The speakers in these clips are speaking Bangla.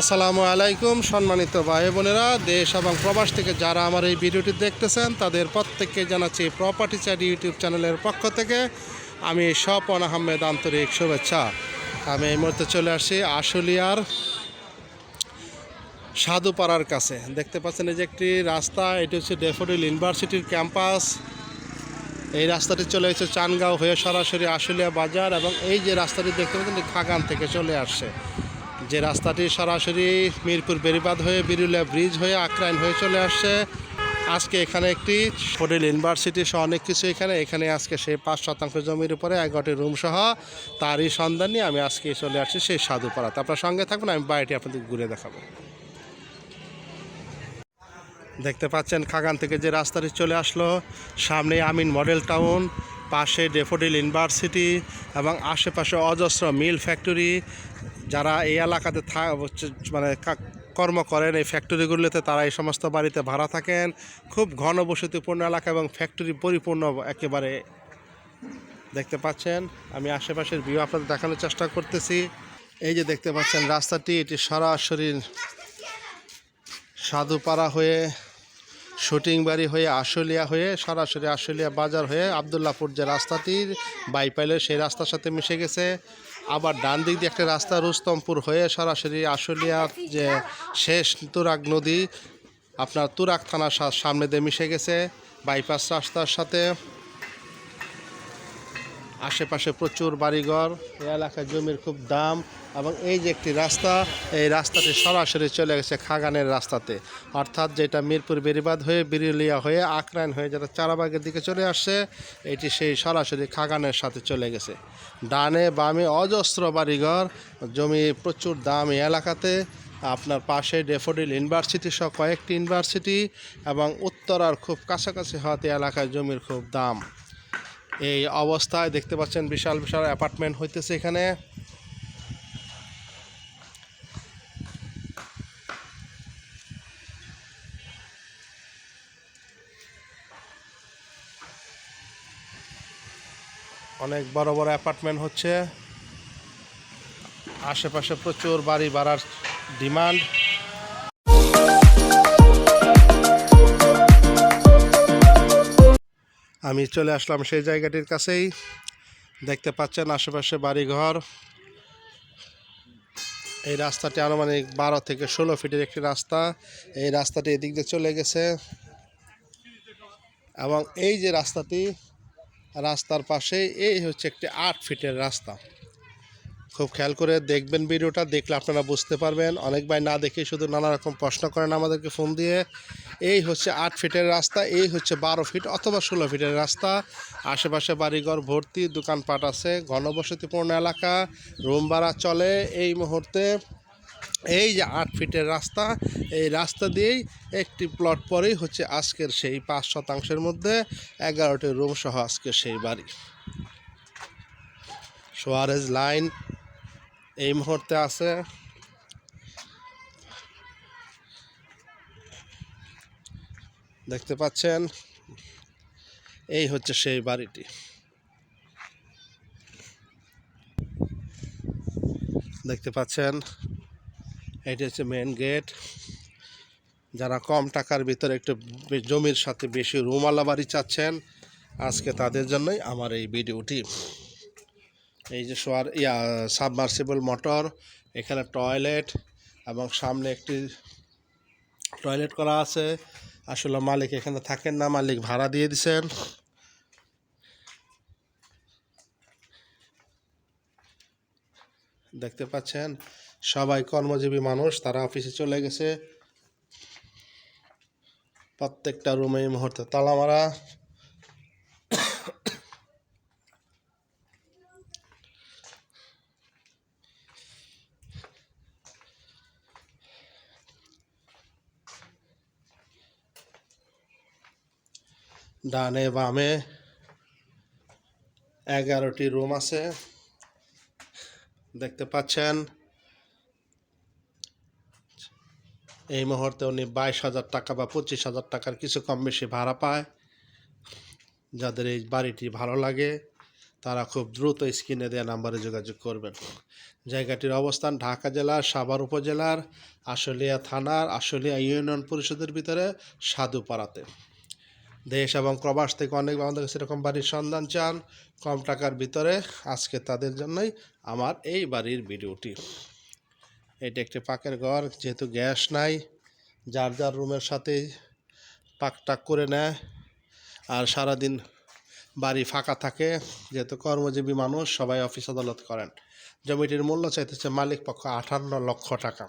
আসসালামু আলাইকুম, সম্মানিত ভাই বোনেরা। দেশ এবং প্রবাস থেকে যারা আমার এই ভিডিওটি দেখতেছেন, তাদের প্রত্যেককে জানাচ্ছি প্রপার্টি চাইড ইউটিউব চ্যানেলের পক্ষ থেকে আমি স্বপন আহমেদ আন্তরিক শুভেচ্ছা। আমি এই মুহূর্তে চলে আসি আশুলিয়ার সাধুপাড়ার কাছে। দেখতে পাচ্ছেন এই যে একটি রাস্তা, এটি হচ্ছে ডেফোডিল ইউনিভার্সিটির ক্যাম্পাস এই রাস্তাটি চলে এসেছে চানগাঁও হয়ে সরাসরি আশুলিয়া বাজার এবং এই যে রাস্তাটি দেখতে পাচ্ছেন খাগান থেকে চলে আসছে। যে রাস্তাটি সরাসরি মিরপুর বেরিবাদ হয়ে, বিরুলিয়া ব্রিজ হয়ে আক্রাইন হয়ে চলে আসছে। আজকে এখানে একটি হোটেল ইউনিভার্সিটি সহ অনেক কিছু এখানে। এখানে আজকে সেই পাঁচ শতাংশ জমির উপরে এগারোটি রুম সহ তারই সন্ধান নিয়ে আমি আজকে চলে আসছি সেই সাধুপাড়াতে। আপনার সঙ্গে থাকুন, আমি বাড়িটি আপনাদের ঘুরে দেখাবো। দেখতে পাচ্ছেন, খাগান থেকে যে রাস্তাটি চলে আসলো সামনে আমিন মডেল টাউন। পাশে ডেফোডিল ইউনিভার্সিটি এবং আশেপাশে অজস্র মিল ফ্যাক্টরি, যারা এই এলাকাতে থা- মানে কর্ম করেন, এই ফ্যাক্টরিগুলোতে তারা এই সমস্ত বাড়িতে ভাড়া থাকেন। খুব ঘনবসতিপূর্ণ এলাকা এবং ফ্যাক্টরি পরিপূর্ণ একেবারে দেখতে পাচ্ছেন। আমি আশেপাশের ভিউ আপনাদের দেখানোর চেষ্টা করতেছি। এই যে দেখতে পাচ্ছেন রাস্তাটি, এটি সরাসরি সাধুপাড়া হয়ে শুটিং বাড়ি হয়ে আশুলিয়া হয়ে সরাসরি আশুলিয়া বাজার হয়ে আবদুল্লাপুর যে রাস্তাটির বাইপাইলে সেই রাস্তার সাথে মিশে গেছে। আবার ডান দিক দিয়ে একটা রাস্তা রুস্তমপুর হয়ে সরাসরি আশুলিয়া যে শেষ তুরাগ নদী, আপনার তুরাগ থানার সামনে দিয়ে মিশে গেছে। বাইপাস রাস্তার সাথে আশেপাশে প্রচুর বাড়িঘর, এই এলাকায় জমির খুব দাম এবং এই যে একটি রাস্তা, এই রাস্তাটি সরাসরি চলে গেছে খাগানের রাস্তাতে। অর্থাৎ যেটা মিরপুর বেরিবাদ হয়ে, বিরুলিয়া হয়ে, আক্রাইন হয়ে যেটা চারাবাগের দিকে চলে আসছে, এটি সেই সরাসরি খাগানের সাথে চলে গেছে। ডানে বামে অজস্র বাড়িঘর, জমি প্রচুর দাম এই এলাকাতে। আপনার পাশে ডেফোডিল ইউনিভার্সিটি সহ কয়েকটি ইউনিভার্সিটি এবং উত্তরার খুব কাছাকাছি হওয়াতে এলাকায় জমির খুব দাম। এই অবস্থায় দেখতে পাচ্ছেন বিশাল বিশাল অ্যাপার্টমেন্ট হইতেছে এখানে। অনেক বড় বড় অ্যাপার্টমেন্ট হচ্ছে। আশেপাশে প্রচুর বাড়ি বাড়ার ডিমান্ড। আমি চলে আসলাম সেই জায়গাটির কাছেই। দেখতে পাচ্ছেন আশেপাশে বাড়িঘর। এই রাস্তাটি আনুমানিক বারো থেকে ষোলো ফিটের একটি রাস্তা। এই রাস্তাটি এদিক দিয়ে চলে গেছে। এবং এই যে রাস্তাটি, রাস্তার পাশেই এই হচ্ছে একটি আট ফিটের রাস্তা। খুব খেয়াল করে দেখবেন ভিডিওটা, দেখলে আপনারা বুঝতে পারবেন। অনেক ভাই না দেখে শুধু নানা রকম প্রশ্ন করেন আমাদেরকে ফোন দিয়ে। এই হচ্ছে আট ফিটের রাস্তা, এই হচ্ছে বারো ফিট অথবা ষোলো ফিটের রাস্তা। আশেপাশে বাড়িঘর, ভর্তি, দোকানপাট আছে, ঘনবসতিপূর্ণ এলাকা, রুম ভাড়া চলে এই মুহূর্তে। এই যে আট ফিটের রাস্তা, এই রাস্তা দিয়েই একটি প্লট পরেই হচ্ছে আজকের সেই পাঁচ শতাংশের মধ্যে এগারোটি রুম সহ আজকের সেই বাড়ি। সোয়ারেজ লাইন এই মুহূর্তে আছে। দেখতে পাচ্ছেন? এই হচ্ছে সেই বাড়িটি। দেখতে পাচ্ছেন? এটি হচ্ছে মেন গেট যারা কম টাকার ভিতরে একটু জমির সাথে বেশি রুমালা বাড়ি চাচ্ছেন, আজকে তাদের জন্যই আমার এই ভিডিওটি। এই যে সোয়ার, ইয়া সাবমার্সিবল মোটর এখানে টয়লেট এবং সামনে একটি টয়লেট করা আছে। আসলে মালিক এখানে থাকেন না, মালিক ভাড়া দিয়ে দিছেন। দেখতে পাচ্ছেন, সবাই কর্মজীবী মানুষ, তারা অফিসে চলে গেছে। প্রত্যেকটা রুমে এই মুহূর্তে তালা মারা। ডানে বামে এগারোটি রুম আছে। দেখতে পাচ্ছেন, এই মুহূর্তে উনি বাইশ হাজার টাকা বা পঁচিশ হাজার টাকার কিছু কম বেশি ভাড়া পায়। যাদের এই বাড়িটি ভালো লাগে, তারা খুব দ্রুত স্ক্রিনে দেওয়া নাম্বারে যোগাযোগ করবেন। জায়গাটির অবস্থান ঢাকা জেলার সাভার উপজেলার আশুলিয়া থানার আশুলিয়া ইউনিয়ন পরিষদের ভিতরে সাধুপাড়াতে। দেশ এবং প্রবাস থেকে অনেক কাছে এরকম বাড়ির সন্ধান চান, কম টাকার ভিতরে। আজকে তাদের জন্যই আমার এই বাড়ির ভিডিওটি। এটা একটি পাকের ঘর, যেহেতু গ্যাস নাই, যার যার রুমের সাথে পাক টাক করে নেয়। আর সারাদিন বাড়ি ফাঁকা থাকে, যেহেতু কর্মজীবী মানুষ, সবাই অফিস আদালত করেন। জমিটির মূল্য চাইতেছে মালিক পক্ষ আটান্ন লক্ষ টাকা।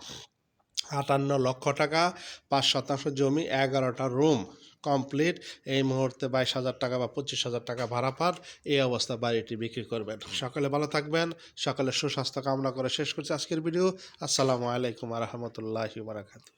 আটান্ন লক্ষ টাকা, পাঁচ শতাংশ জমি, এগারোটা রুম। কমপ্লিট এই মুহূর্তে বাইশ হাজার টাকা বা পঁচিশ হাজার টাকা ভাড়া পান এই অবস্থা বাড়িটি বিক্রি করবেন। সকালে ভালো থাকবেন সকালে সুস্বাস্থ্য কামনা করে শেষ করছি আজকের ভিডিও। আসসালামু আলাইকুম রহমতুল্লাহি বারাকাতু